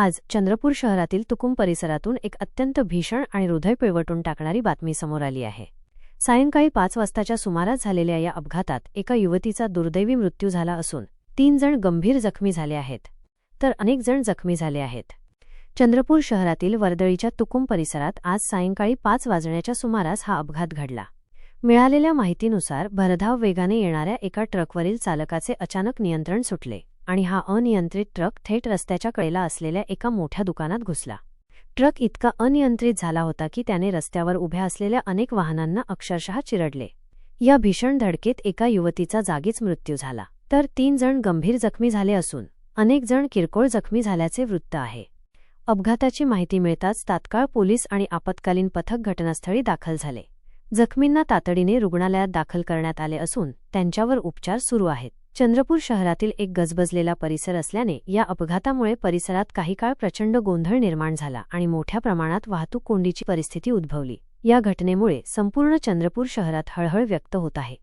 आज चंद्रपूर शहरातील तुकुम परिसरातून एक अत्यंत भीषण आणि हृदय पिळवटून टाकणारी बातमी समोर आली आहे. सायंकाळी पाच वाजताच्या सुमारास झालेल्या या अपघातात एका युवतीचा दुर्दैवी मृत्यू झाला असून तीन जण गंभीर जखमी झाले आहेत. तर अनेक जण जखमी झाले आहेत. चंद्रपूर शहरातील वर्दळीच्या तुकुम परिसरात आज सायंकाळी पाच वाजण्याच्या सुमारास हा अपघात घडला. मिळालेल्या माहितीनुसार भरधाव वेगाने येणाऱ्या एका ट्रकवरील चालकाचे अचानक नियंत्रण सुटले. आणि हा अनियंत्रित ट्रक थेट रस्त्याच्या कडेला असलेल्या एका मोठ्या दुकानात घुसला. ट्रक इतका अनियंत्रित झाला होता की त्याने रस्त्यावर उभ्या असलेल्या अनेक वाहनांना अक्षरशः चिरडले. या भीषण धडकेत एका युवतीचा जागीच मृत्यू झाला. तर तीन जण गंभीर जखमी झाले असून अनेक जण किरकोळ जखमी झाल्याचे वृत्त आहे. अपघाताची माहिती मिळताच तात्काळ पोलीस आणि आपत्कालीन पथक घटनास्थळी दाखल झाले. जखमींना तातडीने रुग्णालयात दाखल करण्यात आले असून त्यांच्यावर उपचार सुरू आहेत. चंद्रपूर शहरातील एक गजबजलेला परिसर असल्याने या अपघातामुळे परिसरात काही काळ प्रचंड गोंधळ निर्माण झाला आणि मोठ्या प्रमाणात वाहतूक कोंडीची परिस्थिती उद्भवली. या घटनेमुळे संपूर्ण चंद्रपूर शहरात हळहळ व्यक्त होत आहे.